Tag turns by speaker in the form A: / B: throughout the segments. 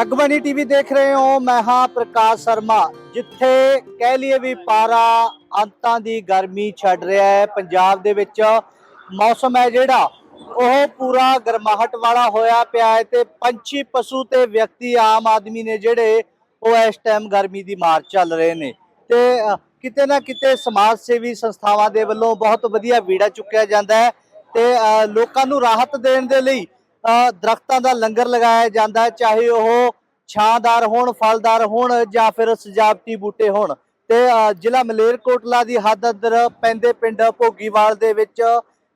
A: Jagbani TV ਦੇਖ ਰਹੇ ਹੋ, ਮੈਂ ਹਾਂ ਪ੍ਰਕਾਸ਼ ਸ਼ਰਮਾ, ਜਿੱਥੇ ਕਹਿ ਲਈਏ ਵੀ ਪਾਰਾ ਅੰਤਾਂ ਦੀ ਗਰਮੀ ਛੱਡ ਰਿਹਾ ਹੈ। ਪੰਜਾਬ ਦੇ ਵਿੱਚ ਮੌਸਮ ਹੈ ਜਿਹੜਾ, ਉਹ ਪੂਰਾ ਗਰਮਾਹਟ ਵਾਲਾ ਹੋਇਆ ਪਿਆ ਹੈ ਤੇ ਪੰਛੀ ਪਸ਼ੂ ਤੇ ਵਿਅਕਤੀ ਆਮ ਆਦਮੀ ਨੇ ਜਿਹੜੇ, ਉਹ ਇਸ ਟਾਈਮ ਗਰਮੀ ਦੀ ਮਾਰ ਚੱਲ ਰਹੇ ਨੇ। ਤੇ ਕਿਤੇ ਨਾ ਕਿਤੇ ਸਮਾਜ ਸੇਵੀ ਸੰਸਥਾਵਾਂ ਦੇ ਵੱਲੋਂ ਬਹੁਤ ਵਧੀਆ ਵੀੜਾ ਚੁੱਕਿਆ ਜਾਂਦਾ ਹੈ ਤੇ ਲੋਕਾਂ ਨੂੰ ਰਾਹਤ ਦੇਣ ਦੇ ਲਈ ਦਰਖਤਾਂ ਦਾ ਲੰਗਰ ਲਗਾਇਆ ਜਾਂਦਾ ਹੈ ਚਾਹੇ ਉਹ ਛਾਂਦਾਰ ਹੋਣ ਫਲਦਾਰ ਹੋਣ ਜਾਂ ਫਿਰ ਸਜਾਵਟੀ ਬੂਟੇ ਹੋਣ। ਤੇ ਜ਼ਿਲ੍ਹਾ ਮਲੇਰਕੋਟਲਾ ਦੀ ਹੱਦ ਅੰਦਰ ਪੈਂਦੇ ਪਿੰਡ ਭੋਗੀਵਾਲ ਦੇ ਵਿੱਚ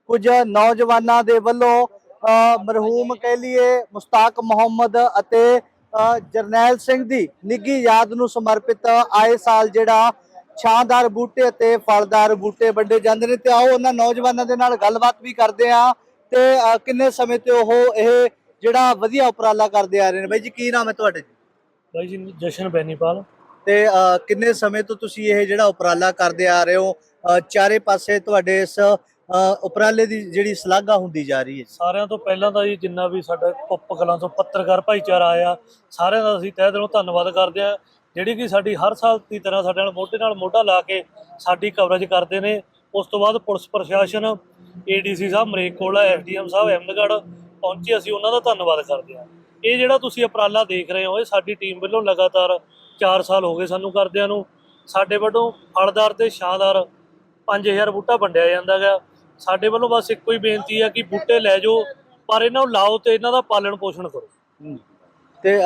A: ਕੁਝ ਨੌਜਵਾਨਾਂ ਦੇ ਵੱਲੋਂ ਅ, ਮਰਹੂਮ ਕਹਿ ਲਈਏ ਮੁਸਤਾਕ ਮੁਹੰਮਦ ਅਤੇ ਅ, ਜਰਨੈਲ ਸਿੰਘ ਦੀ ਨਿੱਗੀ ਯਾਦ ਨੂੰ ਸਮਰਪਿਤ ਆਏ ਸਾਲ ਜਿਹੜਾ ਛਾਂਦਾਰ ਬੂਟੇ ਅਤੇ ਫਲਦਾਰ ਬੂਟੇ ਵੰਡੇ ਜਾਂਦੇ ਨੇ। ਤੇ ਆਓ ਉਹਨਾਂ ਨੌਜਵਾਨਾਂ ਦੇ ਨਾਲ ਗੱਲਬਾਤ ਵੀ ਕਰਦੇ ਆ ਤੇ ਕਿੰਨੇ ਸਮੇਂ ਤੇ ਉਹ ਇਹ ਜਿਹੜਾ ਵਧੀਆ ਉਪਰਾਲਾ ਕਰਦੇ ਆ ਰਹੇ ਨੇ? ਬਾਈ ਜੀ ਕੀ ਨਾਮ ਹੈ ਤੁਹਾਡੇ?
B: ਬਾਈ ਜੀ ਜਸ਼ਨ ਬੈਨੀਪਾਲ।
A: ਤੇ ਕਿੰਨੇ ਸਮੇਂ ਤੋਂ ਤੁਸੀਂ ਇਹ ਜਿਹੜਾ ਉਪਰਾਲਾ ਕਰਦੇ ਆ ਰਹੇ ਹੋ? ਚਾਰੇ ਪਾਸੇ ਤੁਹਾਡੇ ਇਸ ਉਪਰਾਲੇ ਦੀ ਜਿਹੜੀ ਸ਼ਲਾਘਾ ਹੁੰਦੀ ਜਾ ਰਹੀ ਹੈ।
B: ਸਾਰਿਆਂ ਤੋਂ ਪਹਿਲਾਂ ਤਾਂ ਜੀ ਜਿੰਨਾ ਵੀ ਸਾਡਾ ਕੁੱਪ ਕਲਾਂ ਤੋਂ ਪੱਤਰਕਾਰ ਭਾਈਚਾਰਾ ਆਇਆ ਸਾਰਿਆਂ ਦਾ ਅਸੀਂ ਤਹਿ ਦਿਲੋਂ ਧੰਨਵਾਦ ਕਰਦੇ ਹਾਂ। ਜਿਹੜੀ ਕਿ ਸਾਡੀ ਹਰ ਸਾਲ ਦੀ ਤਰ੍ਹਾਂ ਸਾਡੇ ਨਾਲ ਮੋਢੇ ਨਾਲ ਮੋਢਾ ਲਾ ਕੇ ਸਾਡੀ ਕਵਰੇਜ ਕਰਦੇ ਨੇ। ਉਸ ਤੋਂ ਬਾਅਦ ਪੁਲਿਸ ਪ੍ਰਸ਼ਾਸਨ ਏਡੀਸੀ ਸਾਹਿਬ ਮਰੇਕੋਲਾ ਐਸਡੀਐਮ ਸਾਹਿਬ, ਅਹਿਮਦਗੜ੍ਹ ਪਹੁੰਚੇ, ਅਸੀਂ ਉਹਨਾਂ ਦਾ ਧੰਨਵਾਦ ਕਰਦੇ ਹਾਂ। ਇਹ ਜਿਹੜਾ ਤੁਸੀਂ ਉਪਰਾਲਾ ਦੇਖ ਰਹੇ ਹੋ, ਇਹ ਸਾਡੀ ਟੀਮ ਵੱਲੋਂ ਲਗਾਤਾਰ 4 ਸਾਲ ਹੋ ਗਏ ਸਾਨੂੰ ਕਰਦਿਆਂ ਨੂੰ। ਸਾਡੇ ਵੱਲੋਂ ਫਲਦਾਰ ਤੇ ਛਾਂਦਾਰ 5000 ਬੂਟਾ ਵੰਡਿਆ ਜਾਂਦਾ ਗਾ ਸਾਡੇ ਵੱਲੋਂ ਬਸ ਇੱਕੋ ਹੀ ਬੇਨਤੀ ਹੈ ਕਿ ਬੂਟੇ ਲੈ ਜਾਓ, ਪਰ ਇਹਨਾਂ ਨੂੰ ਲਾਓ ਤੇ ਇਹਨਾਂ ਦਾ ਪਾਲਣ ਪੋਸ਼ਣ ਕਰੋ।
A: ਤੇ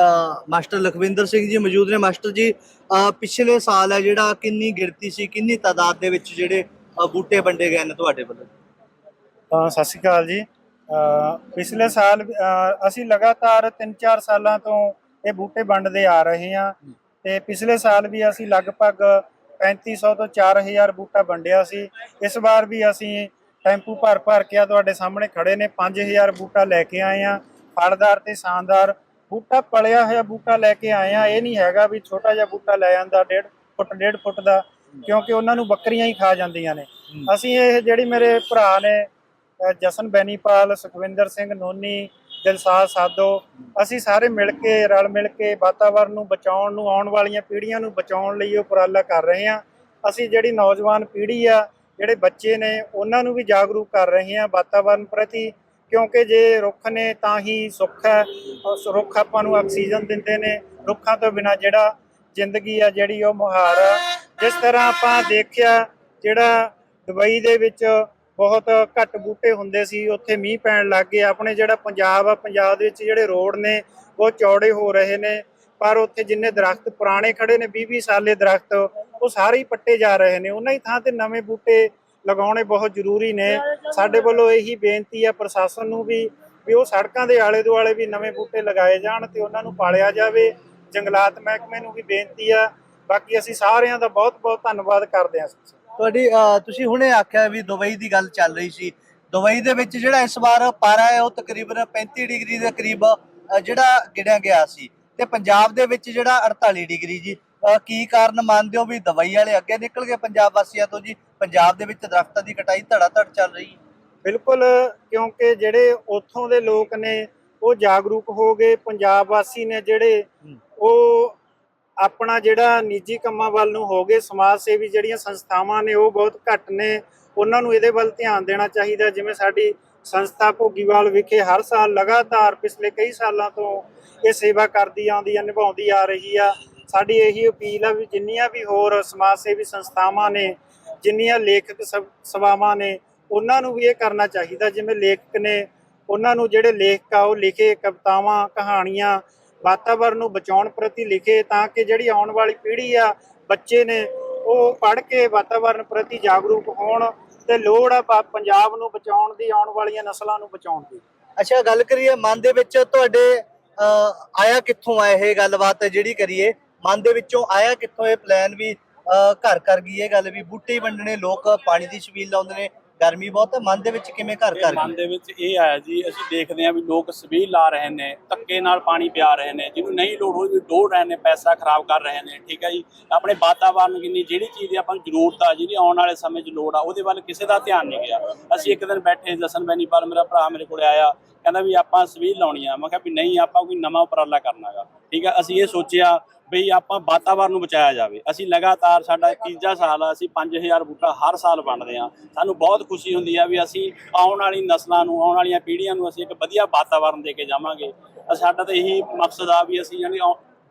A: ਮਾਸਟਰ ਲਖਵਿੰਦਰ ਸਿੰਘ ਜੀ ਮੌਜੂਦ ਨੇ। ਮਾਸਟਰ ਜੀ ਪਿਛਲੇ ਸਾਲ ਹੈ ਜਿਹੜਾ ਕਿੰਨੀ ਗਿਣਤੀ ਸੀ, ਕਿੰਨੀ ਤਾਦਾਦ ਦੇ ਵਿੱਚ ਜਿਹੜੇ ਬੂਟੇ ਵੰਡੇ ਗਏ ਨੇ ਤੁਹਾਡੇ ਵੱਲੋਂ?
C: ਸਤਿ ਸ਼੍ਰੀ ਅਕਾਲ ਜੀ। ਪਿਛਲੇ ਸਾਲ ਅਸੀਂ ਲਗਾਤਾਰ 3-4 ਸਾਲਾਂ ਤੋਂ ਇਹ ਬੂਟੇ ਵੰਡਦੇ ਆ ਰਹੇ ਹਾਂ। ਤੇ ਪਿਛਲੇ ਸਾਲ ਵੀ ਅਸੀਂ ਲਗਭਗ 3500 ਤੋਂ 4000 ਬੂਟਾ ਵੰਡਿਆ ਸੀ। ਇਸ ਵਾਰ ਵੀ ਅਸੀਂ ਟੈਂਪੂ ਭਰ ਭਰ ਕੇ ਤੁਹਾਡੇ ਸਾਹਮਣੇ ਖੜੇ ਨੇ। 5000 ਬੂਟਾ ਲੈ ਕੇ ਆਏ ਆ ਫਲਦਾਰ ਤੇ ਸ਼ਾਨਦਾਰ ਬੂਟਾ ਪਲਿਆ ਹੋਇਆ ਬੂਟਾ ਲੈ ਕੇ ਆਏ ਆ ਇਹ ਨਹੀਂ ਹੈਗਾ ਵੀ ਛੋਟਾ ਜਿਹਾ ਬੂਟਾ ਲੈ ਜਾਂਦਾ 1.5 ਫੁੱਟ 1.5 ਫੁੱਟ ਦਾ ਕਿਉਂਕਿ ਉਹਨਾਂ ਨੂੰ ਬੱਕਰੀਆਂ ਹੀ ਖਾ ਜਾਂਦੀਆਂ ਨੇ। ਅਸੀਂ ਇਹ ਜਿਹੜੀ ਮੇਰੇ ਭਰਾ ਨੇ ਜਸਨ ਬੈਨੀਪਾਲ, ਸੁਖਵਿੰਦਰ ਸਿੰਘ ਨੋਨੀ ਦਿਲਸਾਦ ਸਾਦੋ, ਅਸੀਂ ਸਾਰੇ ਮਿਲ ਕੇ, ਰਲ ਮਿਲ ਕੇ ਵਾਤਾਵਰਣ ਨੂੰ ਬਚਾਉਣ ਨੂੰ, ਆਉਣ ਵਾਲੀਆਂ ਪੀੜ੍ਹੀਆਂ ਨੂੰ ਬਚਾਉਣ ਲਈ ਇਹ ਉਪਰਾਲਾ ਕਰ ਰਹੇ ਹਾਂ। ਅਸੀਂ ਜਿਹੜੀ ਨੌਜਵਾਨ ਪੀੜ੍ਹੀ ਆ, ਜਿਹੜੇ ਬੱਚੇ ਨੇ, ਉਹਨਾਂ ਨੂੰ ਵੀ ਜਾਗਰੂਕ ਕਰ ਰਹੇ ਹਾਂ ਵਾਤਾਵਰਣ ਪ੍ਰਤੀ, ਕਿਉਂਕਿ ਜੇ ਰੁੱਖ ਨੇ ਤਾਂ ਹੀ ਸੁੱਖ ਹੈ। ਉਸ ਰੁੱਖ ਆਪਾਂ ਨੂੰ ਆਕਸੀਜਨ ਦਿੰਦੇ ਨੇ। ਰੁੱਖਾਂ ਤੋਂ ਬਿਨਾ ਜਿਹੜਾ ਜ਼ਿੰਦਗੀ ਆ, ਜਿਹੜੀ ਉਹ ਮੁਹਾਰ ਆ। ਜਿਸ ਤਰ੍ਹਾਂ ਆਪਾਂ ਦੇਖਿਆ, ਜਿਹੜਾ ਦੁਬਈ ਦੇ ਵਿੱਚ ਬਹੁਤ ਘੱਟ ਬੂਟੇ ਹੁੰਦੇ ਸੀ, ਉੱਥੇ ਮੀਂਹ ਪੈਣ ਲੱਗ ਗਏ। ਆਪਣੇ ਜਿਹੜਾ ਪੰਜਾਬ ਆ, ਪੰਜਾਬ ਦੇ ਵਿੱਚ ਜਿਹੜੇ ਰੋਡ ਨੇ, ਉਹ ਚੌੜੇ ਹੋ ਰਹੇ ਨੇ। ਪਰ ਉੱਥੇ ਜਿੰਨੇ ਦਰਖਤ ਪੁਰਾਣੇ ਖੜੇ ਨੇ 20-20 ਸਾਲੇ ਦਰਖਤ, ਉਹ ਸਾਰੇ ਹੀ ਪੱਟੇ ਜਾ ਰਹੇ ਨੇ। ਉਹਨਾਂ ਹੀ ਥਾਂ ਤੇ ਨਵੇਂ ਬੂਟੇ ਲਗਾਉਣੇ ਬਹੁਤ ਜ਼ਰੂਰੀ ਨੇ। ਸਾਡੇ ਵੱਲੋਂ ਇਹੀ ਬੇਨਤੀ ਆ ਪ੍ਰਸ਼ਾਸਨ ਨੂੰ ਵੀ ਵੀ ਉਹ ਸੜਕਾਂ ਦੇ ਆਲੇ ਦੁਆਲੇ ਵੀ ਨਵੇਂ ਬੂਟੇ ਲਗਾਏ ਜਾਣ ਤੇ ਉਹਨਾਂ ਨੂੰ ਪਾਲਿਆ ਜਾਵੇ। ਜੰਗਲਾਤ ਮਹਿਕਮੇ ਨੂੰ ਵੀ ਬੇਨਤੀ ਆ। ਬਾਕੀ ਅਸੀਂ ਸਾਰਿਆਂ ਦਾ ਬਹੁਤ-ਬਹੁਤ ਧੰਨਵਾਦ ਕਰਦੇ ਹਾਂ
A: ਤੁਹਾਡੀ ਤੁਸੀਂ ਹੁਣੇ ਆਖਿਆ ਵੀ ਦੁਬਈ ਦੀ ਗੱਲ ਚੱਲ ਰਹੀ ਸੀ। ਦੁਬਈ ਦੇ ਵਿੱਚ ਜਿਹੜਾ ਇਸ ਵਾਰ ਪਾਰਾ ਹੈ ਉਹ ਤਕਰੀਬਨ 35 ਡਿਗਰੀ ਦੇ ਕਰੀਬ ਜਿਹੜਾ ਗਿਣਿਆ ਗਿਆ ਸੀ। ਤੇ ਪੰਜਾਬ ਦੇ ਵਿੱਚ ਜਿਹੜਾ 48 ਡਿਗਰੀ ਜੀ ਕੀ ਕਾਰਨ ਮੰਨਦੇ ਹੋ ਵੀ ਦੁਬਈ ਵਾਲੇ ਅੱਗੇ ਨਿਕਲ ਗਏ ਪੰਜਾਬ ਵਾਸੀਆਂ ਤੋਂ ਜੀ? ਪੰਜਾਬ ਦੇ ਵਿੱਚ ਦਰਖਤਾਂ ਦੀ ਕਟਾਈ ਧੜਾ ਧੜ ਚੱਲ ਰਹੀ। ਹੈ
C: ਬਿਲਕੁਲ ਕਿਉਂਕਿ ਜਿਹੜੇ ਉੱਥੋਂ ਦੇ ਲੋਕ ਨੇ ਉਹ ਜਾਗਰੂਕ ਹੋ ਗਏ। ਪੰਜਾਬ ਵਾਸੀ ਨੇ ਜਿਹੜੇ ਉਹ ਆਪਣਾ ਜਿਹੜਾ ਨਿੱਜੀ ਕੰਮਾਂ ਵੱਲ ਨੂੰ ਹੋ ਗਏ, ਸਮਾਜ ਸੇਵੀ ਜਿਹੜੀਆਂ ਸੰਸਥਾਵਾਂ ਨੇ, ਉਹ ਬਹੁਤ ਘੱਟ ਨੇ। ਉਹਨਾਂ ਨੂੰ ਇਹਦੇ ਵੱਲ ਧਿਆਨ ਦੇਣਾ ਚਾਹੀਦਾ ਜਿਵੇਂ ਸਾਡੀ ਸੰਸਥਾ ਭੋਗੀਵਾਲ ਵਿਖੇ ਹਰ ਸਾਲ ਲਗਾਤਾਰ ਪਿਛਲੇ ਕਈ ਸਾਲਾਂ ਤੋਂ ਇਹ ਸੇਵਾ ਕਰਦੀ ਆਉਂਦੀ ਆ ਨਿਭਾਉਂਦੀ ਆ ਰਹੀ ਆ। ਸਾਡੀ ਇਹੀ ਅਪੀਲ ਆ ਵੀ ਜਿੰਨੀਆਂ ਵੀ ਹੋਰ ਸਮਾਜ ਸੇਵੀ ਸੰਸਥਾਵਾਂ ਨੇ, ਜਿੰਨੀਆਂ ਲੇਖਕ ਸਭ- ਸਭਾਵਾਂ ਨੇ, ਉਹਨਾਂ ਨੂੰ ਵੀ ਇਹ ਕਰਨਾ ਚਾਹੀਦਾ। ਜਿਵੇਂ ਲੇਖਕ ਨੇ, ਉਹਨਾਂ ਨੂੰ ਜਿਹੜੇ ਲੇਖਕ ਆ, ਉਹ ਲਿਖੇ ਕਵਿਤਾਵਾਂ, ਕਹਾਣੀਆਂ ਵਾਤਾਵਰਨ ਨੂੰ ਬਚਾਉਣ ਪ੍ਰਤੀ ਲਿਖੇ ਤਾਂ ਕਿ ਜਿਹੜੀ ਆਉਣ ਵਾਲੀ ਪੀੜ੍ਹੀ ਆ ਬੱਚੇ ਨੇ ਉਹ ਪੜ੍ਹ ਕੇ ਵਾਤਾਵਰਨ ਪ੍ਰਤੀ ਜਾਗਰੂਕ ਹੋਣ ਤੇ ਲੋੜ ਆ ਪਾ- ਪੰਜਾਬ ਨੂੰ ਬਚਾਉਣ ਦੀ ਆਉਣ ਵਾਲੀਆਂ ਨਸਲਾਂ ਨੂੰ ਬਚਾਉਣ ਦੀ।
A: ਅੱਛਾ ਗੱਲ ਕਰੀਏ ਮਨ ਦੇ ਵਿੱਚ ਤੁਹਾਡੇ ਅ, ਆਇਆ ਕਿੱਥੋਂ ਆ ਇਹ ਗੱਲਬਾਤ ਜਿਹੜੀ ਕਰੀਏ? ਮਨ ਦੇ ਵਿੱਚੋਂ ਆਇਆ ਕਿੱਥੋਂ ਇਹ ਪਲਾਨ ਵੀ ਅ, ਘਰ ਘਰ ਗਈ ਇਹ ਗੱਲ ਵੀ? ਬੂਟੇ ਹੀ ਵੰਡਣੇ ਲੋਕ ਪਾਣੀ ਦੀ ਛਬੀਲ ਲਾਉਂਦੇ ਨੇ ਗਰਮੀ ਬਹੁਤ ਹੈ ਮਨ ਦੇ ਵਿੱਚ ਕਿਵੇਂ ਘਰ ਘਰ
D: ਮਨ ਦੇ ਵਿੱਚ ਇਹ ਆਇਆ ਜੀ ਅਸੀਂ ਦੇਖਦੇ ਹਾਂ ਵੀ ਲੋਕ ਸਬੀਲ ਲਾ ਰਹੇ ਨੇ ਧੱਕੇ ਨਾਲ ਪਾਣੀ ਪਿਆ ਰਹੇ ਨੇ ਜਿਹਨੂੰ ਨਹੀਂ ਲੋੜ ਵੀ ਡੋਲ ਰਹੇ ਨੇ ਪੈਸਾ ਖਰਾਬ ਕਰ ਰਹੇ ਨੇ ਠੀਕ ਹੈ ਜੀ। ਆਪਣੇ ਵਾਤਾਵਰਨ ਕਿੰਨੀ ਜਿਹੜੀ ਚੀਜ਼ ਦੀ ਆਪਾਂ ਨੂੰ ਜ਼ਰੂਰਤ ਆ ਜਿਹਦੀ ਆਉਣ ਵਾਲੇ ਸਮੇਂ 'ਚ ਲੋੜ ਆ ਉਹਦੇ ਵੱਲ ਕਿਸੇ ਦਾ ਧਿਆਨ ਨਹੀਂ ਗਿਆ। ਅਸੀਂ ਇੱਕ ਦਿਨ ਬੈਠੇ ਜਸਨ ਬੈਨੀਪਾਲ ਮੇਰਾ ਭਰਾ ਮੇਰੇ ਕੋਲੇ ਆਇਆ ਕਹਿੰਦਾ ਵੀ ਆਪਾਂ ਸਬੀਲ ਲਾਉਣੀ ਆ। ਮੈਂ ਕਿਹਾ ਵੀ ਨਹੀਂ ਆਪਾਂ ਕੋਈ ਨਵਾਂ ਉਪਰਾਲਾ ਕਰਨਾਗਾ ਠੀਕ ਹੈ। ਅਸੀਂ ਇਹ ਸੋਚਿਆ ਵੀ ਆਪਾਂ ਵਾਤਾਵਰਨ ਨੂੰ ਬਚਾਇਆ ਜਾਵੇ। ਅਸੀਂ ਲਗਾਤਾਰ ਸਾਡਾ ਤੀਜਾ ਸਾਲ ਆ, ਅਸੀਂ 5000 ਬੂਟਾ ਹਰ ਸਾਲ ਵੰਡਦੇ ਆ ਸਾਨੂੰ ਬਹੁਤ ਖੁਸ਼ੀ ਹੁੰਦੀ ਆ ਵੀ ਅਸੀਂ ਆਉਣ ਵਾਲੀ ਨਸਲਾਂ ਨੂੰ, ਆਉਣ ਵਾਲੀਆਂ ਪੀੜ੍ਹੀਆਂ ਨੂੰ ਅਸੀਂ ਇੱਕ ਵਧੀਆ ਵਾਤਾਵਰਨ ਦੇ ਕੇ ਜਾਵਾਂਗੇ। ਸਾਡਾ ਤਾਂ ਇਹੀ ਮਕਸਦ ਆ ਵੀ ਅਸੀਂ ਯਾਨੀ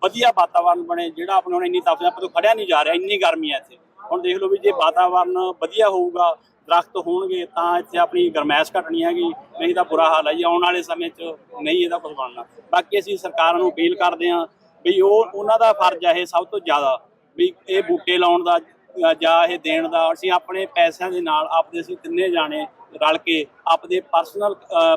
D: ਵਧੀਆ ਵਾਤਾਵਰਨ ਬਣੇ, ਜਿਹੜਾ ਆਪਣੇ ਹੁਣ ਇੰਨੀ ਤਪਸ਼ ਆਪਾਂ ਤੋਂ ਖੜਿਆ ਨਹੀਂ ਜਾ ਰਿਹਾ, ਇੰਨੀ ਗਰਮੀ ਹੈ ਇੱਥੇ। ਹੁਣ ਦੇਖ ਲਓ ਵੀ ਜੇ ਵਾਤਾਵਰਨ ਵਧੀਆ ਹੋਊਗਾ, ਦਰਖਤ ਹੋਣਗੇ, ਤਾਂ ਇੱਥੇ ਆਪਣੀ ਗਰਮੈਸ਼ ਘਟਣੀ ਹੈਗੀ। ਨਹੀਂ ਤਾਂ ਬੁਰਾ ਹਾਲ ਹੈ ਜੀ, ਆਉਣ ਵਾਲੇ ਸਮੇਂ 'ਚ ਨਹੀਂ ਇਹਦਾ ਕੁਝ ਬਣਨਾ। ਬਾਕੀ ਅਸੀਂ ਸਰਕਾਰਾਂ ਨੂੰ ਅਪੀਲ ਕਰਦੇ ਹਾਂ ਵੀ ਉਹ, ਉਹਨਾਂ ਦਾ ਫਰਜ਼ ਹੈ ਇਹ ਸਭ ਤੋਂ ਜ਼ਿਆਦਾ, ਵੀ ਇਹ ਬੂਟੇ ਲਾਉਣ ਦਾ, ਜਾਂ ਇਹ ਦੇਣ ਦਾ, ਅਸੀਂ ਆਪਣੇ ਪੈਸਿਆਂ ਦੇ ਨਾਲ ਆਪਦੇ ਅਸੀਂ ਤਿੰਨੇ ਜਾਣੇ ਰਲ ਕੇ ਆਪਦੇ ਪਰਸਨਲ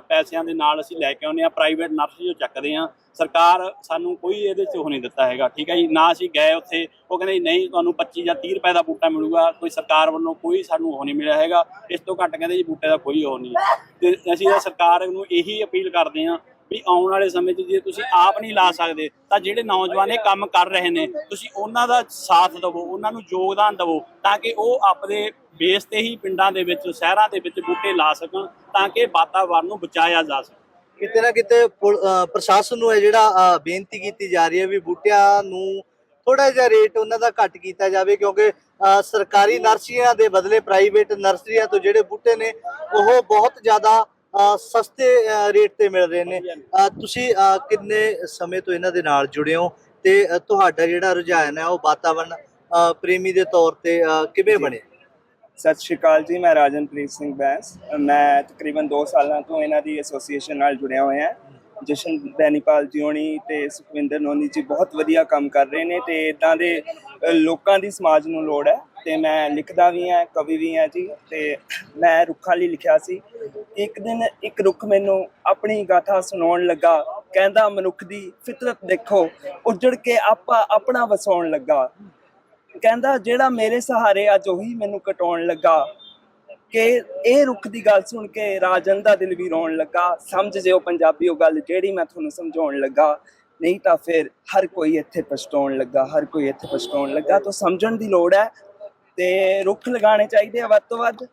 D: ਪੈਸਿਆਂ ਦੇ ਨਾਲ ਅਸੀਂ ਲੈ ਕੇ ਆਉਂਦੇ ਆ ਪ੍ਰਾਈਵੇਟ ਨਰਸਰੀ ਜੋ ਚੱਕਦੇ ਆ ਸਰਕਾਰ ਸਾਨੂੰ ਕੋਈ ਇਹਦੇ 'ਚ ਉਹ ਨਹੀਂ ਦਿੱਤਾ ਹੈਗਾ, ਠੀਕ ਹੈ ਜੀ? ਨਾ ਅਸੀਂ ਗਏ ਉੱਥੇ, ਉਹ ਕਹਿੰਦੇ ਜੀ, ਨਹੀਂ, ਤੁਹਾਨੂੰ 25 ਜਾਂ 30 ਰੁਪਏ ਦਾ ਬੂਟਾ ਮਿਲੂਗਾ, ਕੋਈ ਸਰਕਾਰ ਵੱਲੋਂ ਕੋਈ ਸਾਨੂੰ ਉਹ ਨਹੀਂ ਮਿਲਿਆ ਹੈਗਾ। ਇਸ ਤੋਂ ਘੱਟ ਕਹਿੰਦੇ ਜੀ, ਬੂਟੇ ਦਾ ਕੋਈ ਉਹ ਨਹੀਂ ਤੇ ਅਸੀਂ ਤਾਂ ਸਰਕਾਰ ਨੂੰ ਇਹੀ ਅਪੀਲ ਕਰਦੇ ਹਾਂ ਵੀ ਆਉਣ ਵਾਲੇ ਸਮੇਂ 'ਚ ਜੇ ਤੁਸੀਂ ਆਪ ਨਹੀਂ ਲਾ ਸਕਦੇ ਤਾਂ ਜਿਹੜੇ ਨੌਜਵਾਨ ਇਹ ਕੰਮ ਕਰ ਰਹੇ ਨੇ ਤੁਸੀਂ ਉਹਨਾਂ ਦਾ ਸਾਥ ਦਿਵੋ ਉਹਨਾਂ ਨੂੰ ਯੋਗਦਾਨ ਦਿਵੋ ਤਾਂ ਕਿ ਉਹ ਆਪਣੇ ਬੇਸ ਤੇ ਹੀ ਪਿੰਡਾਂ ਦੇ ਵਿੱਚ ਸ਼ਹਿਰਾਂ ਦੇ ਵਿੱਚ ਬੂਟੇ ਲਾ ਸਕਣ ਤਾਂ ਕਿ ਵਾਤਾਵਰਨ ਨੂੰ ਬਚਾਇਆ ਜਾ ਸਕੇ।
A: ਕਿਤੇ ਨਾ ਕਿਤੇ ਪੁਲ- ਪ੍ਰਸ਼ਾਸਨ ਨੂੰ ਹੈ ਜਿਹੜਾ ਬੇਨਤੀ ਕੀਤੀ ਜਾ ਰਹੀ ਹੈ ਵੀ ਬੂਟਿਆਂ ਨੂੰ ਥੋੜਾ ਜਿਹਾ ਰੇਟ ਉਹਨਾਂ ਦਾ ਘੱਟ ਕੀਤਾ ਜਾਵੇ ਕਿਉਂਕਿ ਅ, ਸਰਕਾਰੀ ਨਰਸਰੀਆਂ ਦੇ ਬਦਲੇ ਪ੍ਰਾਈਵੇਟ ਨਰਸਰੀਆਂ ਤੋਂ ਜਿਹੜੇ ਬੂਟੇ ਨੇ ਉਹ ਬਹੁਤ ਜ਼ਿਆਦਾ ਸਸਤੇ ਰੇਟ ਤੇ ਮਿਲ ਰਹੇ ਨੇ। ਤੁਸੀਂ ਕਿੰਨੇ ਸਮੇਂ ਤੋਂ ਇਹਨਾਂ ਦੇ ਨਾਲ ਜੁੜੇ ਹੋ ਤੇ ਤੁਹਾਡਾ ਜਿਹੜਾ ਰੁਝਾਨ ਹੈ ਉਹ ਵਾਤਾਵਰਨ ਅ, ਪ੍ਰੇਮੀ ਦੇ ਤੌਰ ਤੇ ਕਿਵੇਂ ਬਣੇ?
E: ਸਤਿ ਸ਼੍ਰੀ ਅਕਾਲ ਜੀ ਮੈਂ ਰਾਜਨਪ੍ਰੀਤ ਸਿੰਘ ਬੈਂਸ। ਮੈਂ ਤਕਰੀਬਨ 2 ਸਾਲਾਂ ਤੋਂ ਇਹਨਾਂ ਦੀ ਐਸੋਸੀਏਸ਼ਨ ਨਾਲ ਜੁੜਿਆ ਹੋਇਆ ਹਾਂ। ਜਸ਼ਨ ਬੈਨੀਪਾਲ ਜੀ ਹੋਣੀ ਤੇ ਸੁਖਵਿੰਦਰ ਨੋਨੀ ਜੀ ਬਹੁਤ ਵਧੀਆ ਕੰਮ ਕਰ ਰਹੇ ਨੇ ਤੇ ਇਦਾਂ ਦੇ ਲੋਕਾਂ ਦੀ ਸਮਾਜ ਨੂੰ ਲੋੜ ਹੈ ਤੇ ਮੈਂ ਲਿਖਦਾ ਵੀ ਹਾਂ, ਕਵੀ ਵੀ ਹਾਂ ਜੀ ਤੇ ਮੈਂ ਰੁੱਖਾਂ ਲਈ ਲਿਖਿਆ ਸੀ। ਇੱਕ ਦਿਨ ਇੱਕ ਰੁੱਖ ਮੈਨੂੰ ਆਪਣੀ ਗਾਥਾ ਸੁਣਾਉਣ ਲੱਗਾ, ਕਹਿੰਦਾ ਮਨੁੱਖ ਦੀ ਫਿਤਰਤ ਦੇਖੋ, ਉੱਜੜ ਕੇ ਆਪਾ ਆਪਣਾ ਵਸਾਉਣ ਲੱਗਾ। ਕਹਿੰਦਾ ਜਿਹੜਾ ਮੇਰੇ ਸਹਾਰੇ ਅੱਜ ਉਹੀ ਮੈਨੂੰ ਕਟਾਉਣ ਲੱਗਾ। ਕਿ ਇਹ ਰੁੱਖ ਦੀ ਗੱਲ ਸੁਣ ਕੇ ਰਾਜਨ ਦਾ ਦਿਲ ਵੀ ਰੋਣ ਲੱਗਾ। ਸਮਝ ਜਿਓ ਪੰਜਾਬੀਓ ਗੱਲ ਜਿਹੜੀ ਮੈਂ ਤੁਹਾਨੂੰ ਸਮਝਾਉਣ ਲੱਗਾ। ਨਹੀਂ ਤਾਂ ਫਿਰ ਹਰ ਕੋਈ ਇੱਥੇ ਪਛਤਾਉਣ ਲੱਗਾ ਹਰ ਕੋਈ ਇੱਥੇ ਪਛਤਾਉਣ ਲੱਗਾ। ਤਾਂ ਸਮਝਣ ਦੀ ਲੋੜ ਹੈ ਤੇ ਰੁੱਖ ਲਗਾਉਣੇ ਚਾਹੀਦੇ ਆ ਵੱਧ ਤੋਂ ਵੱਧ।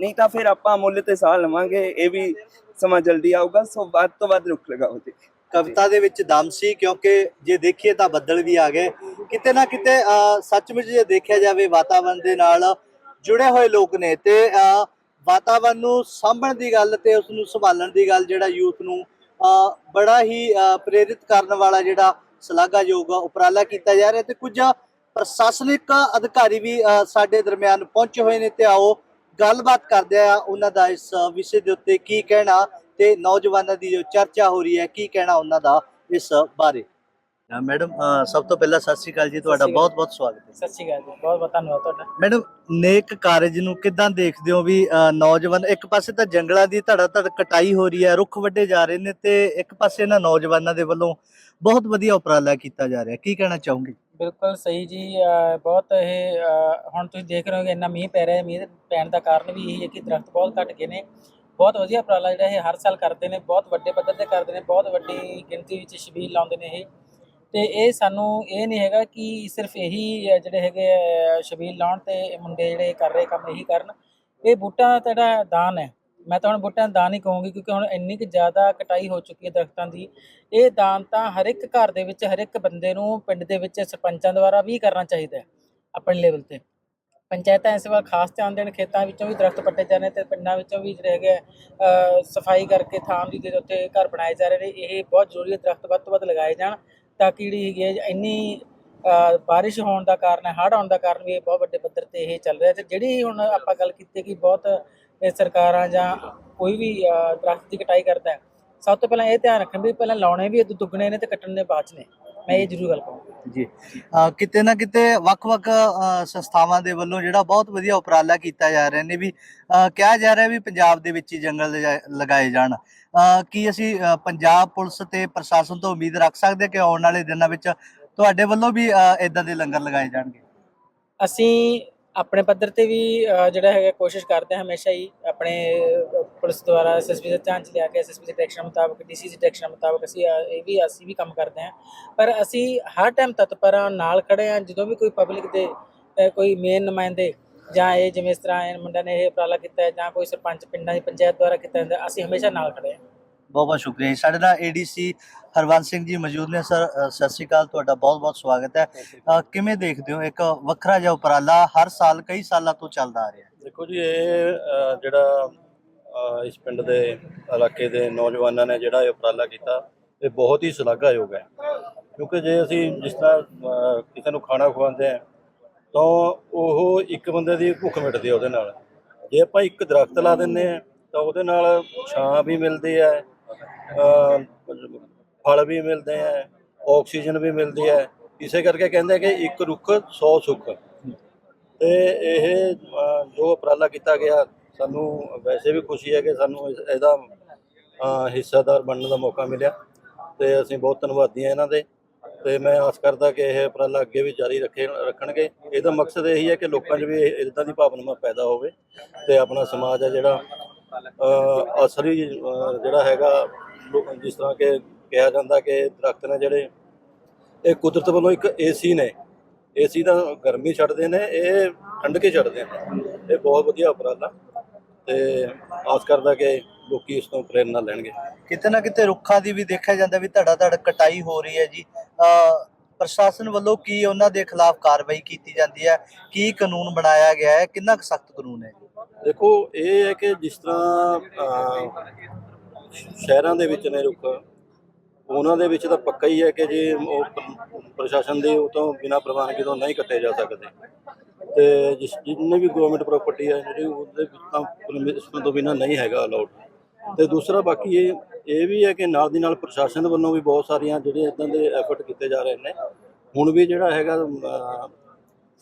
E: ਨਹੀਂ ਤਾਂ ਫਿਰ ਆਪਾਂ ਮੁੱਲ ਤੇ ਸਾਹ ਲਵਾਂਗੇ ਇਹ ਵੀ ਸਮਾਂ ਜਲਦੀ ਆਊਗਾ। ਸੋ ਵੱਧ ਤੋਂ ਵੱਧ ਰੁੱਖ ਲਗਾਓ ਜੀ।
A: ਕਵਿਤਾ ਦੇ ਵਿੱਚ ਦਮ ਸੀ ਕਿਉਂਕਿ ਜੇ ਦੇਖੀਏ ਤਾਂ ਬੱਦਲ ਵੀ ਆ ਗਏ। ਕਿਤੇ ਨਾ ਕਿਤੇ ਅ, ਸੱਚਮੁੱਚ ਜੇ ਦੇਖਿਆ ਜਾਵੇ ਵਾਤਾਵਰਣ ਦੇ ਨਾਲ ਜੁੜੇ ਹੋਏ ਲੋਕ ਨੇ ਤੇ ਵਾਤਾਵਰਨ ਨੂੰ ਸਾਂਭਣ ਦੀ ਗੱਲ ਤੇ ਉਸ ਨੂੰ ਸੰਭਾਲਣ ਦੀ ਗੱਲ ਜਿਹੜਾ ਯੂਥ ਨੂੰ ਬੜਾ ਹੀ ਪ੍ਰੇਰਿਤ ਕਰਨ ਵਾਲਾ ਜਿਹੜਾ ਸ਼ਲਾਘਾਯੋਗ ਉਪਰਾਲਾ ਕੀਤਾ ਜਾ ਰਿਹਾ ਤੇ ਕੁਝ ਪ੍ਰਸ਼ਾਸਨਿਕ ਅਧਿਕਾਰੀ ਵੀ ਸਾਡੇ ਦਰਮਿਆਨ ਪਹੁੰਚੇ ਹੋਏ ਨੇ ਤੇ ਆਓ ਗੱਲਬਾਤ ਕਰਦੇ ਆ ਉਹਨਾਂ ਦਾ ਇਸ ਵਿਸ਼ੇ ਦੇ ਉੱਤੇ ਕੀ ਕਹਿਣਾ ਤੇ ਨੌਜਵਾਨਾਂ ਦੀ ਜੋ ਚਰਚਾ ਹੋ ਰਹੀ ਹੈ, ਕੀ ਕਹਿਣਾ ਉਹਨਾਂ ਦਾ ਇਸ ਬਾਰੇ। ਮੈਡਮ ਸਭ ਤੋਂ ਪਹਿਲਾਂ ਸਤਿ ਸ਼੍ਰੀ ਅਕਾਲ ਜੀ ਤੁਹਾਡਾ ਬਹੁਤ ਬਹੁਤ ਸਵਾਗਤ ਹੈ।
F: ਸਤਿ ਸ਼੍ਰੀ ਅਕਾਲ ਜੀ ਬਹੁਤ ਬਹੁਤ ਧੰਨਵਾਦ ਤੁਹਾਡਾ।
A: ਮੈਡਮ ਨੇਕ ਕਾਰਜ ਨੂੰ ਕਿਦਾਂ ਦੇਖਦੇ ਹੋ ਵੀ ਨੌਜਵਾਨ ਇੱਕ ਪਾਸੇ ਤਾਂ ਜੰਗਲਾਂ ਦੀ ਧੜਾ ਧੜ ਕਟਾਈ ਹੋ ਰਹੀ ਹੈ ਰੁੱਖ ਵੱਡੇ ਜਾ ਰਹੇ ਨੇ ਤੇ ਇੱਕ ਪਾਸੇ ਇਹਨਾਂ ਨੌਜਵਾਨਾਂ ਦੇ ਵੱਲੋਂ ਬਹੁਤ ਵਧੀਆ ਉਪਰਾਲਾ ਕੀਤਾ ਜਾ ਰਿਹਾ। ਕੀ ਕਹਿਣਾ ਚਾਹੋਗੇ?
F: ਬਿਲਕੁਲ ਸਹੀ ਜੀ ਬਹੁਤ ਇਹ ਹੁਣ ਤੁਸੀਂ ਦੇਖ ਰਹੇ ਹੋ ਕਿ ਇੰਨਾ ਮੀਂਹ ਪੈ ਰਿਹਾ ਹੈ ਮੀਂਹ ਪੈਣ ਦਾ ਕਾਰਨ ਵੀ ਇਹ ਹੈ ਕਿ ਦਰਖਤ ਬਹੁਤ ਘਟ ਗਏ ਨੇ। ਬਹੁਤ ਵਧੀਆ ਉਪਰਾਲਾ ਜਿਹੜਾ ਇਹ ਹਰ ਸਾਲ ਕਰਦੇ ਨੇ ਬਹੁਤ ਵੱਡੇ ਪੱਧਰ ਤੇ ਕਰਦੇ ਨੇ ਬਹੁਤ ਵੱਡੀ ਗਿਣਤੀ ਵਿੱਚ ਛਬੀਲ ਲਾਉਂਦੇ ਨੇ ਇਹ। ਤੇ ਇਹ ਸਾਨੂੰ ਇਹ ਨਹੀਂ ਹੈਗਾ ਕਿ ਸਿਰਫ ਇਹੀ ਜਿਹੜੇ ਹੈਗੇ ਸ਼ਬੀਲ ਲਾਉਣ ਤੇ ਇਹ ਮੁੰਡੇ ਜਿਹੜੇ ਕਰ ਰਹੇ ਕੰਮ ਇਹੀ ਕਰਨ। ਇਹ ਬੂਟਾ ਦਾ ਜਿਹੜਾ ਦਾਨ ਹੈ ਮੈਂ ਤਾਂ ਹੁਣ ਬੂਟਿਆਂ ਦਾ ਦਾਨ ਹੀ ਕਹੂੰਗੀ ਕਿਉਂਕਿ ਹੁਣ ਇੰਨੀ ਕੁ ਜ਼ਿਆਦਾ ਕਟਾਈ ਹੋ ਚੁੱਕੀ ਹੈ ਦਰਖਤਾਂ ਦੀ। ਇਹ ਦਾਨ ਤਾਂ ਹਰ ਇੱਕ ਘਰ ਦੇ ਵਿੱਚ ਹਰ ਇੱਕ ਬੰਦੇ ਨੂੰ ਪਿੰਡ ਦੇ ਵਿੱਚ ਸਰਪੰਚਾਂ ਦੁਆਰਾ ਵੀ ਕਰਨਾ ਚਾਹੀਦਾ ਹੈ ਆਪਣੇ ਲੈਵਲ ਤੇ। ਪੰਚਾਇਤਾਂ ਇਸ ਵਾਰ ਖਾਸ ਧਿਆਨ ਦੇਣ ਖੇਤਾਂ ਵਿੱਚੋਂ ਵੀ ਦਰਖਤ ਪੱਟੇ ਜਾ ਰਹੇ ਨੇ ਤੇ ਪਿੰਡਾਂ ਵਿੱਚੋਂ ਵੀ ਜਿਹੜੇ ਹੈਗੇ ਆ, ਸਫ਼ਾਈ ਕਰਕੇ ਥਾਂ ਦੀ ਦੇ ਉੱਤੇ ਘਰ ਬਣਾਏ ਜਾ ਰਹੇ ਨੇ ਇਹ ਬਹੁਤ ਜ਼ਰੂਰੀ ਹੈ ਦਰਖਤ ਵੱਧ ਤੋਂ ਵੱਧ ਲਗਾਏ ਜਾਣ। ਤਾਂ ਕਿ ਜਿਹੜੀ ਹੈਗੀ ਹੈ ਇੰਨੀ ਅ, ਹੋਣ ਦਾ ਕਾਰਨ ਹੈ ਹੜ੍ਹ ਆਉਣ ਦਾ ਕਾਰਨ ਵੀ ਇਹ ਬਹੁਤ ਵੱਡੇ ਪੱਧਰ ਤੇ ਇਹ ਚੱਲ ਰਿਹਾ ਤੇ ਜਿਹੜੀ ਹੁਣ ਆਪਾਂ ਗੱਲ ਕੀਤੀ ਕਿ ਬਹੁਤ ਸਰਕਾਰਾਂ ਜਾਂ ਕੋਈ ਵੀ ਦਰਖਤ ਦੀ ਕਟਾਈ ਕਰਦਾ ਹੈ ਸਭ ਤੋਂ ਪਹਿਲਾਂ ਇਹ ਧਿਆਨ ਰੱਖਣ ਵੀ ਪਹਿਲਾਂ ਲਾਉਣੇ ਵੀ ਦੁੱਗਣੇ ਨੇ ਤੇ ਕੱਟਣ ਦੇ ਬਾਅਦ ਨੇ ਮੈਂ ਇਹ ਜ਼ਰੂਰ ਗੱਲ ਕਹੂੰਗਾ।
A: ਜੀ ਕਿਤੇ ਨਾ ਕਿਤੇ ਵੱਖ-ਵੱਖ ਸੰਸਥਾਵਾਂ ਦੇ ਵੱਲੋਂ ਜਿਹੜਾ ਬਹੁਤ ਵਧੀਆ ਉਪਰਾਲਾ ਕੀਤਾ ਜਾ ਰਿਹਾ ਨੇ ਵੀ ਅ, ਕਿਹਾ ਜਾ ਰਿਹਾ ਵੀ ਪੰਜਾਬ ਦੇ ਵਿੱਚ ਹੀ ਜੰਗਲ ਲਗਾਏ ਜਾਣ ਕੀ ਅਸੀਂ ਪੰਜਾਬ ਪੁਲਿਸ ਤੇ ਪ੍ਰਸ਼ਾਸਨ ਤੋਂ ਉਮੀਦ ਰੱਖ ਸਕਦੇ ਕਿ ਆਉਣ ਵਾਲੇ ਦਿਨਾਂ ਵਿੱਚ ਤੁਹਾਡੇ ਵੱਲੋਂ ਵੀ ਇਦਾਂ ਦੇ ਲੰਗਰ ਲਗਾਏ ਜਾਣਗੇ?
F: ਅਸੀਂ ਆਪਣੇ ਪੱਧਰ ਤੇ ਵੀ ਜਿਹੜਾ ਹੈਗਾ ਕੋਸ਼ਿਸ਼ ਕਰਦੇ ਹਾਂ ਹਮੇਸ਼ਾ ਹੀ ਆਪਣੇ ਪੁਲਿਸ ਦੁਆਰਾ ਐਸਐਸਪੀ ਦੇ ਧਿਆਨ ਚ ਲਿਆ ਕੇ ਐਸਐਸਪੀ ਦੇ ਡਾਇਰੈਕਸ਼ਨ ਮੁਤਾਬਕ ਡੀਸੀ ਦੀ ਡਾਇਰੈਕਸ਼ਨ ਮੁਤਾਬਕ ਅਸੀਂ ਇਹ ਵੀ, ਅਸੀਂ ਵੀ ਕੰਮ ਕਰਦੇ ਹਾਂ। ਪਰ ਅਸੀਂ ਹਰ ਟਾਈਮ ਤਤਪਰਾਂ ਨਾਲ ਖੜੇ ਹਾਂ, ਜਦੋਂ ਵੀ ਕੋਈ ਪਬਲਿਕ ਦੇ ਕੋਈ ਮੇਨ ਨੁਮਾਇੰਦੇ ਜਾਂ ਇਹ ਜਿਵੇਂ ਇਸ ਤਰ੍ਹਾਂ ਇਹ ਮੁੰਡਿਆਂ ਨੇ ਇਹ ਉਪਰਾਲਾ ਕੀਤਾ ਹੈ ਜਾਂ ਕੋਈ ਸਰਪੰਚ ਪਿੰਡਾਂ ਦੀ ਪੰਚਾਇਤ ਦੁਆਰਾ ਕੀਤਾ ਜਾਂਦਾ ਅਸੀਂ ਹਮੇਸ਼ਾ ਨਾਲ ਖੜੇ ਹਾਂ।
A: ਬਹੁਤ ਬਹੁਤ ਸ਼ੁਕਰੀਆ ਜੀ। ਸਾਡੇ ਨਾਲ ਏਡੀਸੀ ਹਰਵੰਸ ਸਿੰਘ ਜੀ ਮੌਜੂਦ ਨੇ ਸਰ ਅ, ਸਤਿ ਸ਼੍ਰੀ ਅਕਾਲ। ਤੁਹਾਡਾ ਬਹੁਤ ਬਹੁਤ ਸਵਾਗਤ ਹੈ। ਅ, ਕਿਵੇਂ ਦੇਖਦੇ ਹੋ? ਇੱਕ ਵੱਖਰਾ ਜਿਹਾ ਉਪਰਾਲਾ ਹਰ ਸਾਲ ਕਈ ਸਾਲਾਂ ਤੋਂ ਚੱਲਦਾ ਆ ਰਿਹਾ ਹੈ।
G: ਦੇਖੋ ਜੀ ਇਹ ਅ, ਜਿਹੜਾ ਅ, ਇਸ ਪਿੰਡ ਦੇ ਇਲਾਕੇ ਦੇ ਨੌਜਵਾਨਾਂ ਨੇ ਜਿਹੜਾ ਇਹ ਉਪਰਾਲਾ ਕੀਤਾ ਇਹ ਬਹੁਤ ਹੀ ਸ਼ਲਾਘਾਯੋਗ ਹੈ। ਕਿਉਂਕਿ ਜੇ ਅਸੀਂ ਜਿਸ ਤਰ੍ਹਾਂ ਅ, ਕਿਸੇ ਨੂੰ ਖਾਣਾ ਖਵਾਉਂਦੇ ਹਾਂ ਤਾਂ ਉਹ ਇੱਕ ਬੰਦੇ ਦੀ ਭੁੱਖ ਮਿਟਦੀ ਹੈ ਉਹਦੇ ਨਾਲ। ਜੇ ਆਪਾਂ ਇੱਕ ਦਰਖਤ ਲਾ ਦਿੰਦੇ ਹਾਂ ਤਾਂ ਉਹਦੇ ਨਾਲ ਛਾਂ ਵੀ ਮਿਲਦੀ ਹੈ ਫਲ ਵੀ ਮਿਲਦੇ ਹੈ ਆਕਸੀਜਨ ਵੀ ਮਿਲਦੀ ਹੈ ਇਸੇ ਕਰਕੇ ਕਹਿੰਦੇ ਕਿ ਇੱਕ ਰੁੱਖ 100 ਸੁੱਖ। ਤੇ ਇਹ ਜੋ ਉਪਰਾਲਾ ਕੀਤਾ ਗਿਆ ਸਾਨੂੰ ਵੈਸੇ ਵੀ ਖੁਸ਼ੀ ਹੈ ਕਿ ਸਾਨੂੰ ਇਸ- ਇਹਦਾ ਅ, ਹਿੱਸੇਦਾਰ ਬਣਨ ਦਾ ਮੌਕਾ ਮਿਲਿਆ। ਤੇ ਅਸੀਂ ਬਹੁਤ ਧੰਨਵਾਦੀ ਹਾਂ ਇਹਨਾਂ ਦੇ। ਤੇ ਮੈਂ ਆਸ ਕਰਦਾ ਕਿ ਇਹ ਉਪਰਾਲਾ ਅੱਗੇ ਵੀ ਜਾਰੀ ਰੱਖੇ, ਰੱਖਣਗੇ। ਇਹਦਾ ਮਕਸਦ ਇਹੀ ਹੈ ਕਿ ਲੋਕਾਂ 'ਚ ਵੀ ਇਦਾਂ ਦੀ ਭਾਵਨਾ ਪੈਦਾ ਹੋਵੇ ਤੇ ਆਪਣਾ ਸਮਾਜ ਹੈ ਜਿਹੜਾ ਅਸਲੀ ਜਿਹੜਾ ਹੈਗਾ, ਲੋ- ਜਿਸ ਤਰ੍ਹਾਂ ਕਿ ਕਿਹਾ ਜਾਂਦਾ ਕਿ ਦਰਖਤ ਨੇ ਜਿਹੜੇ, ਇਹ ਕੁਦਰਤ ਵੱਲੋਂ ਇੱਕ ਏਸੀ ਨੇ। ਏਸੀ ਦਾ ਗਰਮੀ ਛੱਡਦੇ ਨੇ, ਇਹ ਠੰਡ ਕੇ ਛੱਡਦੇ ਨੇ। ਇਹ ਬਹੁਤ ਵਧੀਆ ਉਪਰਾਲਾ ਤੇ ਆਸ ਕਰਦਾ ਕਿ ਲੋਕੀ ਇਸ ਤੋਂ ਪ੍ਰੇਰਨਾ ਲੈਣਗੇ।
A: ਕਿਤੇ ਨਾ ਕਿਤੇ ਰੁੱਖਾਂ ਦੀ ਵੀ ਦੇਖਿਆ ਜਾਂਦਾ ਵੀ ਧੜਾ ਧੜ ਕਟਾਈ ਹੋ ਰਹੀ ਹੈ ਜੀ। ਪ੍ਰਸ਼ਾਸਨ ਵੱਲੋਂ ਕੀ ਉਹਨਾਂ ਦੇ ਖਿਲਾਫ ਕਾਰਵਾਈ ਕੀਤੀ ਜਾਂਦੀ ਹੈ? ਕੀ ਕਾਨੂੰਨ ਬਣਾਇਆ ਗਿਆ ਹੈ? ਕਿੰਨਾ ਸਖਤ ਕਾਨੂੰਨ ਹੈ
G: ਦੇਖੋ ਇਹ ਹੈ ਕਿ ਜਿਸ ਤਰ੍ਹਾਂ ਸ਼ਹਿਰਾਂ ਦੇ ਵਿੱਚ ਨੇ ਰੁੱਖ ਉਹਨਾਂ ਦੇ ਵਿੱਚ ਤਾਂ ਪੱਕਾ ਹੀ ਹੈ ਕਿ ਜੇ ਉਹ ਪ੍ਰਸ਼ਾਸਨ ਦੇ ਉਹ ਤੋਂ ਬਿਨਾਂ ਪ੍ਰਵਾਨਗੀ ਤੋਂ ਨਹੀਂ ਕੱਟੇ ਜਾ ਸਕਦੇ। ਤੇ ਜਿਸ ਜਿੰਨੇ ਵੀ ਗਵਰਨਮੈਂਟ ਪ੍ਰਾਪਰਟੀ ਹੈ ਜਿਹੜੀ ਉਹਦੇ ਵਿੱਚ ਤਾਂ ਪਰਮਿਸ਼ਨ ਤੋਂ ਬਿਨਾਂ ਨਹੀਂ ਹੈਗਾ ਅਲਾਉਡ ਤੇ ਦੂਸਰਾ ਬਾਕੀ ਇਹ ਇਹ ਵੀ ਹੈ ਕਿ ਨਾਲ ਦੀ ਨਾਲ ਪ੍ਰਸ਼ਾਸਨ ਵੱਲੋਂ ਵੀ ਬਹੁਤ ਸਾਰੀਆਂ ਜਿਹੜੇ ਇਦਾਂ ਦੇ ਐਫਰਟ ਕੀਤੇ ਜਾ ਰਹੇ ਨੇ। ਹੁਣ ਵੀ ਜਿਹੜਾ ਹੈਗਾ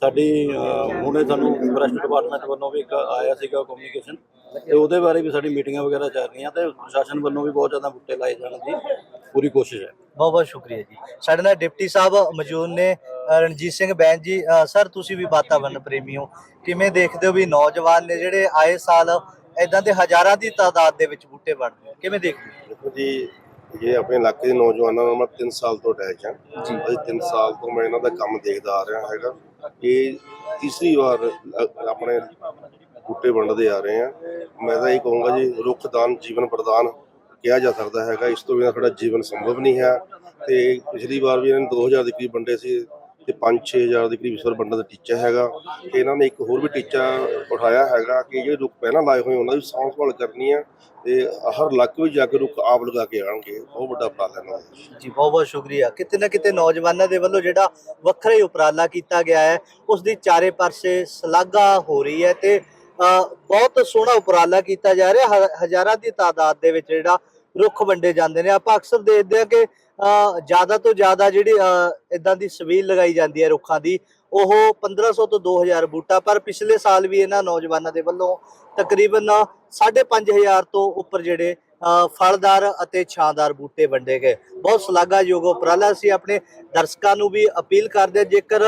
G: ਸਾਡੀ ਹੁਣੇ ਸਾਨੂੰ ਫੋਰੈਸਟ ਡਿਪਾਰਟਮੈਂਟ ਵੱਲੋਂ ਵੀ ਇੱਕ ਆਇਆ ਸੀਗਾ ਕਮਿਊਨੀਕੇਸ਼ਨ ਤੇ ਉਹਦੇ ਬਾਰੇ ਵੀ ਸਾਡੀ ਮੀਟਿੰਗਾਂ ਵਗੈਰਾ ਚੱਲ ਰਹੀਆਂ ਤੇ ਪ੍ਰਸ਼ਾਸਨ ਵੱਲੋਂ ਵੀ ਬਹੁਤ ਜ਼ਿਆਦਾ ਬੁੱਟੇ ਲਾਏ ਜਾਣ ਦੀ ਪੂਰੀ ਕੋਸ਼ਿਸ਼ ਹੈ।
A: ਬਹੁਤ ਬਹੁਤ ਸ਼ੁਕਰੀਆ ਜੀ। ਸਾਡੇ ਨਾਲ ਡਿਪਟੀ ਸਾਹਿਬ ਮੌਜੂਦ ਨੇ ਰਣਜੀਤ ਸਿੰਘ ਬੈਨ ਜੀ। ਸਰ, ਤੁਸੀਂ ਵੀ ਵਾਤਾਵਰਣ ਪ੍ਰੇਮੀ ਹੋ। ਕਿਵੇਂ ਦੇਖਦੇ ਹੋ ਵੀ ਨੌਜਵਾਨ ਨੇ ਜਿਹੜੇ ਆਏ ਸਾਲ ਇਦਾਂ ਦੇ ਹਜ਼ਾਰਾਂ ਦੀ ਤਾਦਾਦ ਦੇ ਵਿੱਚ ਬੂਟੇ ਵੱਢਦੇ ਆ। ਕਿਵੇਂ ਦੇਖਦੇ ਹੋ?
H: ਦੇਖੋ ਜੀ ਇਹ ਆਪਣੇ ਇਲਾਕੇ ਦੇ ਨੌਜਵਾਨਾਂ ਨਾਲ ਮੈਂ 3 ਸਾਲ ਤੋਂ ਅਟੈਚ ਹਾਂ। ਜੀ। ਅਸੀਂ 3 ਸਾਲ ਤੋਂ ਮੈਂ ਇਹਨਾਂ ਦਾ ਕੰਮ ਦੇਖਦਾ ਆ ਰਿਹਾ ਹੈਗਾ। ਇਹ ਤੀਸਰੀ ਵਾਰ ਅ- ਆਪਣੇ ਬੂਟੇ ਵੰਡਦੇ ਆ ਰਹੇ ਆ। ਮੈਂ ਤਾਂ ਇਹ ਕਹੂੰਗਾ ਜੀ ਰੁੱਖ ਦਾਨ ਜੀਵਨ ਪ੍ਰਦਾਨ ਕਿਹਾ ਜਾ ਸਕਦਾ ਹੈਗਾ। ਇਸ ਤੋਂ ਬਿਨਾਂ ਸਾਡਾ ਜੀਵਨ ਸੰਭਵ ਨਹੀਂ ਹੈ। ਤੇ ਪਿਛਲੀ ਵਾਰ ਵੀ ਇਹਨਾਂ ਨੇ 2000 ਦੇ ਕਰੀਬ ਵੰਡੇ ਸੀ। ਤੇ 5-6000 ਦੇ ਕਰੀਬ ਇਸ ਵਾਰ ਦਾ ਟੀਚਾ ਹੈਗਾ ਤੇ ਇਹਨਾਂ ਨੇ ਇੱਕ ਹੋਰ ਵੀ ਟੀਚਾ ਉਠਾਇਆ ਹੈਗਾ ਕਿ ਜਿਹੜੇ ਰੁੱਖ ਪਹਿਲਾਂ ਲਾਏ ਹੋਏ ਉਹਨਾਂ ਦੀ ਸਾਂਭ ਸੰਭਾਲ ਕਰਨੀ ਆ ਤੇ ਹਰ ਇਲਾਕੇ ਵਿੱਚ ਜਾ ਕੇ ਰੁੱਖ ਆਪ ਲਗਾ ਕੇ ਆਣਗੇ ਬਹੁਤ ਵੱਡਾ ਉਪਰਾਲਾ ਇਹਨਾਂ ਦਾ।
A: ਜੀ, ਬਹੁਤ ਬਹੁਤ ਸ਼ੁਕਰੀਆ। ਕਿਤੇ ਨਾ ਕਿਤੇ ਨੌਜਵਾਨਾਂ ਦੇ ਵੱਲੋਂ ਜਿਹੜਾ ਵੱਖਰਾ ਹੀ ਉਪਰਾਲਾ ਕੀਤਾ ਗਿਆ ਹੈ, ਉਸ ਦੀ ਚਾਰੇ ਪਾਸੇ ਸ਼ਲਾਘਾ ਹੋ ਰਹੀ ਹੈ ਤੇ ਬਹੁਤ ਸੋਹਣਾ ਉਪਰਾਲਾ ਕੀਤਾ ਜਾ ਰਿਹਾ। ਹਜ਼ਾਰਾਂ ਦੀ ਤਾਦਾਦ ਦੇ ਵਿੱਚ ਜਿਹੜਾ ਰੁੱਖ ਵੰਡੇ ਜਾਂਦੇ ਨੇ। ਆਪਾਂ ਅਕਸਰ ਦੇਖਦੇ ਹਾਂ ਕਿ ਜ਼ਿਆਦਾ ਤੋਂ ਜ਼ਿਆਦਾ ਜਿਹੜੀ ਇਦਾਂ ਦੀ ਸਵੀਲ ਲਗਾਈ ਜਾਂਦੀ ਹੈ ਰੁੱਖਾਂ ਦੀ ਉਹ 1500 ਤੋਂ 2000 ਬੂਟਾ ਪਰ ਪਿਛਲੇ ਸਾਲ ਵੀ ਇਹਨਾਂ ਨੌਜਵਾਨਾਂ ਦੇ ਵੱਲੋਂ ਤਕਰੀਬਨ 5500 ਤੋਂ ਉੱਪਰ ਜਿਹੜੇ ਫਲਦਾਰ ਅਤੇ ਛਾਂਦਾਰ ਬੂਟੇ ਵੰਡੇ ਗਏ। ਬਹੁਤ ਸ਼ਲਾਘਾਯੋਗ ਉਪਰਾਲਾ ਸੀ ਆਪਣੇ ਦਰਸ਼ਕਾਂ ਨੂੰ ਵੀ ਅਪੀਲ ਕਰਦੇ ਹਾਂ, ਜੇਕਰ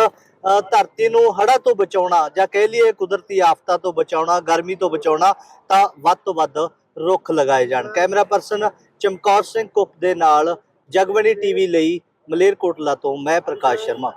A: ਧਰਤੀ ਨੂੰ ਹੜ੍ਹਾਂ ਤੋਂ ਬਚਾਉਣਾ ਜਾਂ ਕਹਿ ਲਈਏ ਕੁਦਰਤੀ ਆਫਤਾਂ ਤੋਂ ਬਚਾਉਣਾ ਗਰਮੀ ਤੋਂ ਬਚਾਉਣਾ ਤਾਂ ਵੱਧ ਤੋਂ ਵੱਧ ਰੁੱਖ ਲਗਾਏ ਜਾਣ। ਕੈਮਰਾ ਪਰਸਨ ਚਮਕੌਰ ਸਿੰਘ ਕੁੱਪ ਦੇ ਨਾਲ ਜਗਵਣੀ ਟੀਵੀ ਲਈ ਮਲੇਰਕੋਟਲਾ ਤੋਂ ਮੈਂ ਪ੍ਰਕਾਸ਼ ਸ਼ਰਮਾ।